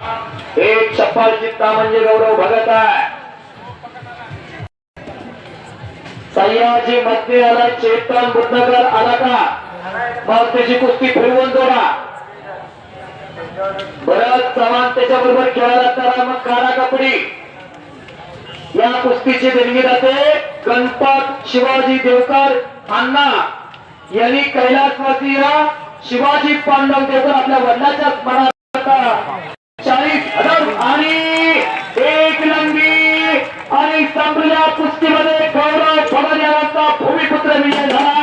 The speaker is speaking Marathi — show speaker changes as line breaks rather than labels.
एक चप्पल चित्ता म्हणजे गौरव भगत आहे. सह्याजी मध्ये आला चेतन बुद्धकर आला का? मग त्याची कुस्ती फिरवून जोडा. भरत चव्हाण त्याच्या बरोबर खेळायला तर मग कारा कपडी या कुस्तीची देणगी जाते गणपत शिवाजी देवकर अण्णा. यांनी कैलासवासी शिवाजी पांडव देवकर आपल्या वडिलाच्या मनात কামরিয়া পুষ্টিবাদে গৌরব সমাজ ভূমিপুত্র মিলে ধরা।